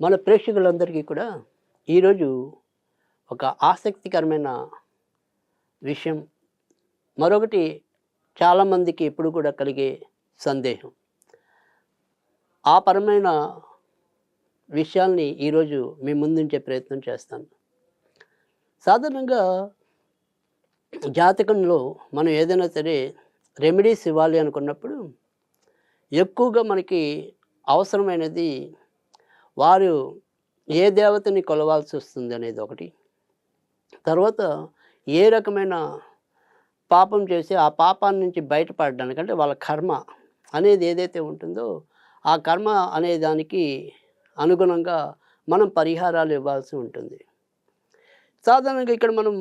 మన ప్రేక్షకులందరికీ కూడా ఈరోజు ఒక ఆసక్తికరమైన విషయం మరొకటి చాలామందికి ఎప్పుడు కూడా కలిగే సందేహం. ఆ పరమైన విషయాల్ని ఈరోజు మీ ముందుంచే ప్రయత్నం చేస్తాను. సాధారణంగా జాతకంలో మనం ఏదైనా సరే రెమెడీస్ ఇవ్వాలి అనుకున్నప్పుడు ఎక్కువగా మనకి అవసరమైనది వారు ఏ దేవతని కొలవాల్సి వస్తుంది అనేది ఒకటి. తర్వాత ఏ రకమైన పాపం చేసి ఆ పాపాన్ని నుంచి బయటపడడానికి అంటే వాళ్ళ కర్మ అనేది ఏదైతే ఉంటుందో ఆ కర్మ అనే దానికి అనుగుణంగా మనం పరిహారాలు ఇవ్వాల్సి ఉంటుంది. సాధారణంగా ఇక్కడ మనం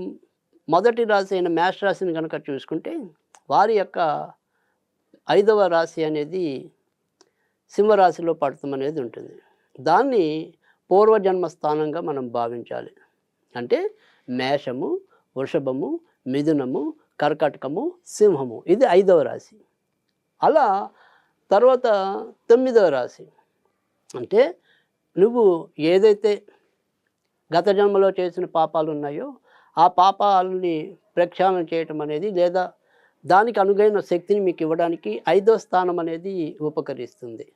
మొదటి రాశి అయిన మేష రాశిని కనుక చూసుకుంటే వారి యొక్క ఐదవ రాశి అనేది సింహరాశిలో పడతాం అనేది ఉంటుంది. దాన్ని పూర్వజన్మ స్థానంగా మనం భావించాలి. అంటే మేషము వృషభము మిథునము కర్కటకము సింహము. ఇది ఐదవ రాశి. అలా తర్వాత తొమ్మిదవ రాశి. అంటే నువ్వు ఏదైతే గత జన్మలో చేసిన పాపాలు ఉన్నాయో ఆ పాపాలని ప్రక్షాళన చేయటం అనేది లేదా దానికి అనుగైన శక్తిని మీకు ఇవ్వడానికి ఐదో స్థానం అనేది ఉపకరిస్తుంది.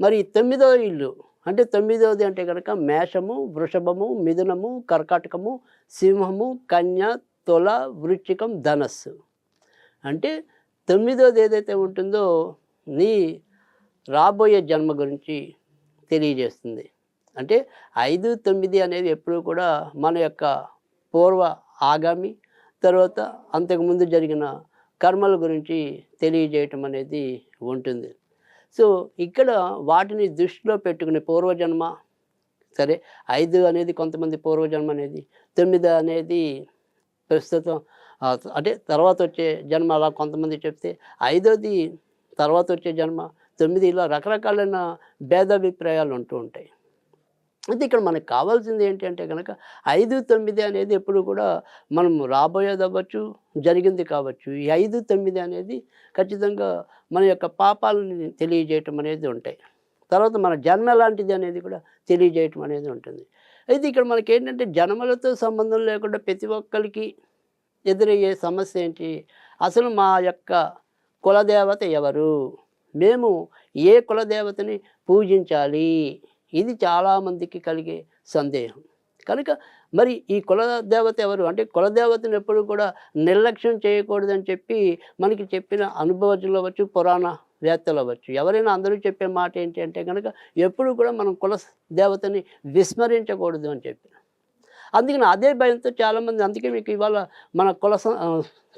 మరి తొమ్మిదో ఇల్లు అంటే తొమ్మిదవది అంటే కనుక మేషము వృషభము మిథునము కర్కాటకము సింహము కన్య తుల వృచ్చికం ధనస్సు. అంటే తొమ్మిదోది ఏదైతే ఉంటుందో నీ రాబోయే జన్మ గురించి తెలియజేస్తుంది. అంటే ఐదు తొమ్మిది అనేది ఎప్పుడూ కూడా మన యొక్క పూర్వ ఆగామి తర్వాత అంతకుముందు జరిగిన కర్మల గురించి తెలియజేయటం అనేది ఉంటుంది. సో ఇక్కడ వాటిని దృష్టిలో పెట్టుకుని పూర్వజన్మ సరే ఐదు అనేది కొంతమంది పూర్వజన్మ అనేది తొమ్మిది అనేది ప్రస్తుతం అంటే తర్వాత వచ్చే జన్మ అలా కొంతమంది చెప్తే ఐదోది తర్వాత వచ్చే జన్మ తొమ్మిది ఇలా రకరకాలైన భేదాభిప్రాయాలు ఉంటూ ఉంటాయి. అయితే ఇక్కడ మనకు కావాల్సింది ఏంటంటే కనుక ఐదు తొమ్మిది అనేది ఎప్పుడు కూడా మనం రాబోయేది అవ్వచ్చు జరిగింది కావచ్చు. ఈ ఐదు తొమ్మిది అనేది ఖచ్చితంగా మన యొక్క పాపాలని తెలియజేయటం అనేది ఉంటాయి. తర్వాత మన జన్మ లాంటిది అనేది కూడా తెలియజేయటం అనేది ఉంటుంది. అయితే ఇక్కడ మనకి ఏంటంటే జన్మలతో సంబంధం లేకుండా ప్రతి ఒక్కరికి ఎదురయ్యే సమస్య ఏంటి? అసలు మా యొక్క కులదేవత ఎవరు? మేము ఏ కులదేవతని పూజించాలి? ఇది చాలామందికి కలిగే సందేహం. కనుక మరి ఈ కులదేవత ఎవరు? అంటే కులదేవతను ఎప్పుడు కూడా నిర్లక్ష్యం చేయకూడదని చెప్పి మనకి చెప్పిన అనుభవజ్ఞులు అవ్వచ్చు పురాణ వేత్తలు అవ్వచ్చు. ఎవరైనా అందరూ చెప్పే మాట ఏంటి అంటే కనుక ఎప్పుడు కూడా మనం కుల దేవతని విస్మరించకూడదు అని చెప్పి అందుకని అదే భయంతో చాలామంది అందుకే మీకు ఇవాళ మన కుల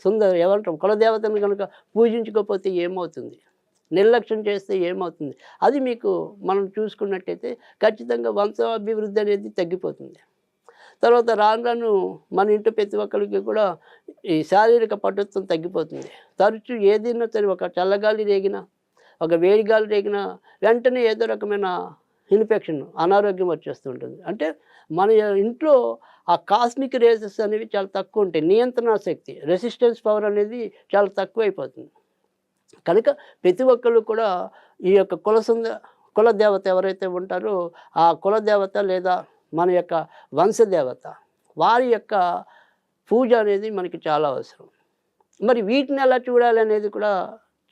సుందర ఏమంటాం? కులదేవతను కనుక పూజించకపోతే ఏమవుతుంది? నిర్లక్ష్యం చేస్తే ఏమవుతుంది? అది మీకు మనం చూసుకున్నట్టయితే ఖచ్చితంగా వంశాభివృద్ధి అనేది తగ్గిపోతుంది. తర్వాత రాను రాను మన ఇంటి ప్రతి ఒక్కరికి కూడా ఈ శారీరక పటుత్వం తగ్గిపోతుంది. తరచూ ఏదైనా సరే ఒక చల్లగాలి రేగినా ఒక వేడి గాలి రేగినా వెంటనే ఏదో రకమైన ఇన్ఫెక్షన్ అనారోగ్యం వచ్చేస్తుంటుంది అంటే మన ఇంట్లో ఆ కాస్మిక్ రేసెస్ అనేవి చాలా తక్కువ ఉంటాయి. నియంత్రణ శక్తి రెసిస్టెన్స్ పవర్ అనేది చాలా తక్కువైపోతుంది. కనుక ప్రతి ఒక్కళ్ళు కూడా ఈ యొక్క కుల సుంద కుల దేవత ఎవరైతే ఉంటారో ఆ కుల దేవత లేదా మన యొక్క వంశదేవత. వారి యొక్క పూజ అనేది మనకి చాలా అవసరం. మరి వీటిని ఎలా చూడాలి అనేది కూడా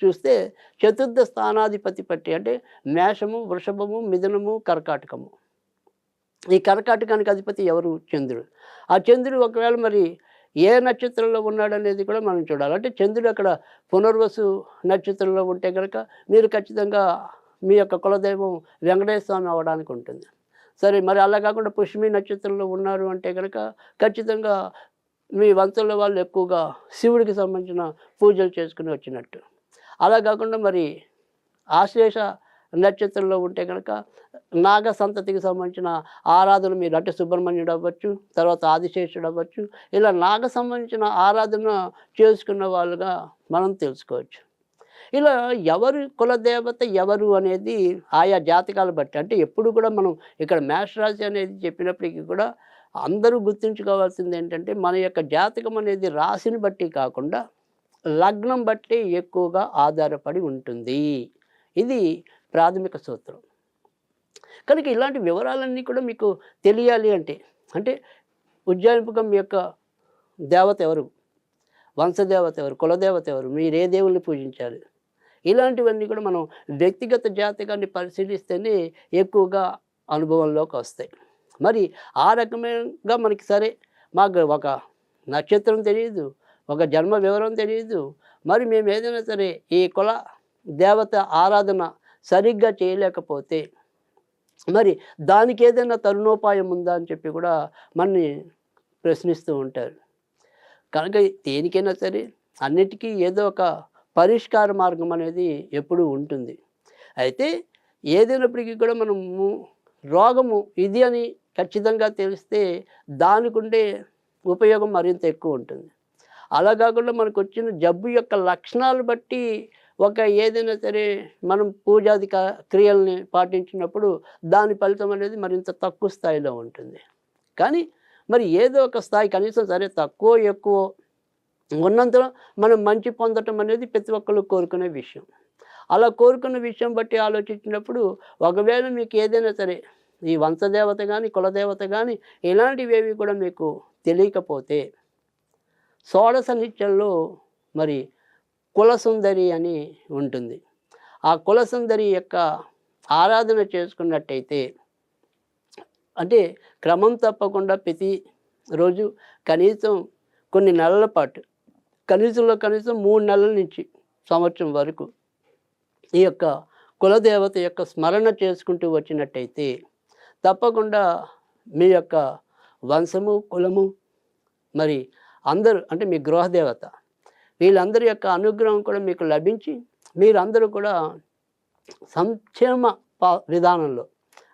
చూస్తే చతుర్థ స్థానాధిపతి పట్టి అంటే మేషము వృషభము మిథునము కర్కాటకము. ఈ కర్కాటకానికి అధిపతి ఎవరు? చంద్రుడు. ఆ చంద్రుడు ఒకవేళ మరి ఏ నక్షత్రంలో ఉన్నాడనేది కూడా మనం చూడాలి. అంటే చంద్రుడు అక్కడ పునర్వసు నక్షత్రంలో ఉంటే కనుక మీరు ఖచ్చితంగా మీ యొక్క కులదైవం వెంకటేశ్వర స్వామి అవడానికి ఉంటుంది. సరే మరి అలా కాకుండా పుష్మి నక్షత్రంలో ఉన్నారు అంటే కనుక ఖచ్చితంగా మీ వంతుల వాళ్ళు ఎక్కువగా శివుడికి సంబంధించిన పూజలు చేసుకుని వచ్చినట్టు. అలా కాకుండా మరి ఆశ్లేష నక్షత్రంలో ఉంటే కనుక నాగ సంతతికి సంబంధించిన ఆరాధన మీరు అంటే సుబ్రహ్మణ్యుడు అవ్వచ్చు తర్వాత ఆదిశేషుడు అవ్వచ్చు ఇలా నాగ సంబంధించిన ఆరాధన చేసుకున్న వాళ్ళుగా మనం తెలుసుకోవచ్చు. ఇలా ఎవరు కులదేవత ఎవరు అనేది ఆయా జాతకాలు బట్టి అంటే ఎప్పుడు కూడా మనం ఇక్కడ మేషరాశి అనేది చెప్పినప్పటికీ కూడా అందరూ గుర్తుంచుకోవాల్సింది ఏంటంటే మన యొక్క జాతకం అనేది రాశిని బట్టి కాకుండా లగ్నం బట్టి ఎక్కువగా ఆధారపడి ఉంటుంది. ఇది ప్రాథమిక సూత్రం. కనుక ఇలాంటి వివరాలన్నీ కూడా మీకు తెలియాలి అంటే అంటే ఉజ్జాయింపుకం యొక్క దేవత ఎవరు? వంశదేవత ఎవరు కులదేవత ఎవరు మీరు ఏ దేవుల్ని పూజించాలి. ఇలాంటివన్నీ కూడా మనం వ్యక్తిగత జాతకాన్ని పరిశీలిస్తేనే ఎక్కువగా అనుభవంలోకి వస్తాయి. మరి ఆ రకమైన మనకి సరే మాకు ఒక నక్షత్రం తెలియదు ఒక జన్మ వివరం తెలియదు మరి మేము ఏదైనా సరే ఈ కుల దేవత ఆరాధన సరిగ్గా చేయలేకపోతే మరి దానికి ఏదైనా తరుణోపాయం ఉందా అని చెప్పి కూడా మనని ప్రశ్నిస్తూ ఉంటారు. కనుక దేనికైనా సరే అన్నిటికీ ఏదో ఒక పరిష్కార మార్గం అనేది ఎప్పుడూ ఉంటుంది. అయితే ఏదైనప్పటికీ కూడా మనము రోగము ఇది అని ఖచ్చితంగా తెలిస్తే దానికుండే ఉపయోగం మరింత ఎక్కువ ఉంటుంది. అలా కాకుండా మనకు వచ్చిన జబ్బు యొక్క లక్షణాలు బట్టి ఒక ఏదైనా సరే మనం పూజాది క్రియల్ని పాటించినప్పుడు దాని ఫలితం అనేది మరింత తక్కువ స్థాయిలో ఉంటుంది. కానీ మరి ఏదో ఒక స్థాయి కనీసం సరే తక్కువ ఎక్కువ ఉన్నంతలో మనం మంచి పొందటం అనేది ప్రతి ఒక్కరు కోరుకునే విషయం. అలా కోరుకున్న విషయం బట్టి ఆలోచించినప్పుడు ఒకవేళ మీకు ఏదైనా సరే ఈ వంశదేవత కానీ కులదేవత కానీ ఇలాంటివేవి కూడా మీకు తెలియకపోతే షోడశ నిత్యంలో మరి కులసుందరి అని ఉంటుంది. ఆ కులసుందరి యొక్క ఆరాధన చేసుకున్నట్టయితే అంటే క్రమం తప్పకుండా ప్రతి రోజు కనీసం కొన్ని నెలల పాటు కనీసంలో కనీసం మూడు నెలల నుంచి సంవత్సరం వరకు ఈ యొక్క కులదేవత యొక్క స్మరణ చేసుకుంటూ వచ్చినట్టయితే తప్పకుండా మీ యొక్క వంశము కులము మరి అందరూ అంటే మీ గృహదేవత వీళ్ళందరి యొక్క అనుగ్రహం కూడా మీకు లభించి మీరందరూ కూడా సంక్షేమ పా- విధానంలో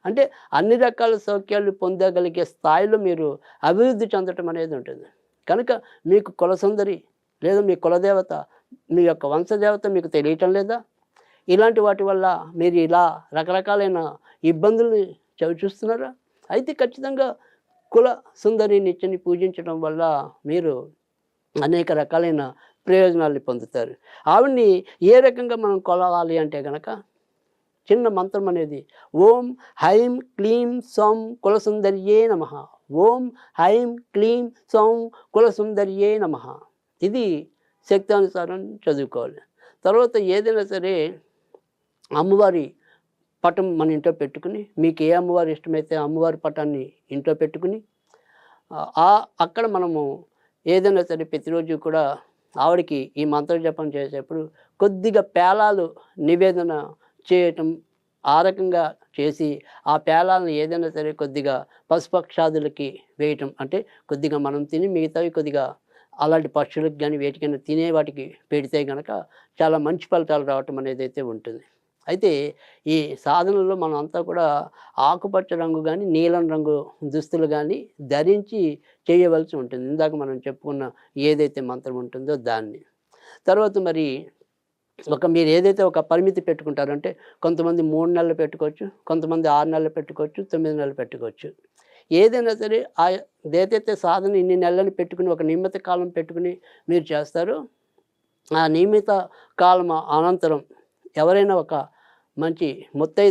అంటే అన్ని రకాల సౌఖ్యాలు పొందగలిగే స్థాయిలో మీరు అభివృద్ధి చెందటం అనేది ఉంటుంది. కనుక మీకు కులసుందరి లేదా మీ కులదేవత మీ యొక్క వంశదేవత మీకు తెలియటం లేదా? ఇలాంటి వాటి వల్ల మీరు ఇలా రకరకాలైన ఇబ్బందుల్ని చవి చూస్తున్నారా? అయితే ఖచ్చితంగా కుల సుందరి నిత్యని పూజించడం వల్ల మీరు అనేక రకాలైన ప్రయోజనాలు పొందుతారు. ఆవిడ్ని ఏ రకంగా మనం కొలవాలి అంటే కనుక చిన్న మంత్రం అనేది. ఓం హైం క్లీం సౌం కులసుందర్యే నమ. ఓం హైం క్లీం సౌం కులసుందర్యే నమ. ఇది శక్తానుసారం చదువుకోవాలి. తర్వాత ఏదైనా సరే అమ్మవారి పటం మన ఇంట్లో పెట్టుకుని మీకు ఏ అమ్మవారి ఇష్టమైతే అమ్మవారి పటాన్ని ఇంట్లో పెట్టుకుని ఆ- ఆ అక్కడ మనము ఏదైనా సరే ప్రతిరోజు కూడా ఆవిడకి ఈ మంత్ర జపం చేసేప్పుడు కొద్దిగా పేలాలు నివేదన చేయటం ఆ రకంగా చేసి ఆ పేలాలను ఏదైనా సరే కొద్దిగా పశుపక్షాదులకి వేయటం అంటే కొద్దిగా మనం తిని మిగతావి కొద్దిగా అలాంటి పక్షులకు కానీ వేటికైనా తినే వాటికి పెడితే కనుక చాలా మంచి ఫలితాలు రావటం అనేది అయితే ఉంటుంది. అయితే ఈ సాధనలో మనం అంతా కూడా ఆకుపచ్చ రంగు కానీ నీలం రంగు దుస్తులు కానీ ధరించి చేయవలసి ఉంటుంది. ఇందాక మనం చెప్పుకున్న ఏదైతే మంత్రం ఉంటుందో దాన్ని. తర్వాత మరి ఒక మీరు ఏదైతే ఒక పరిమితి పెట్టుకుంటారంటే కొంతమంది మూడు నెలలు పెట్టుకోవచ్చు కొంతమంది ఆరు నెలలు పెట్టుకోవచ్చు తొమ్మిది నెలలు పెట్టుకోవచ్చు. ఏదైనా సరే ఆ ఏదైతే సాధన ఇన్ని నెలలను పెట్టుకుని ఒక నియమిత కాలం పెట్టుకుని మీరు చేస్తారో ఆ నియమిత కాలం అనంతరం ఎవరైనా ఒక మంచి ముత్తై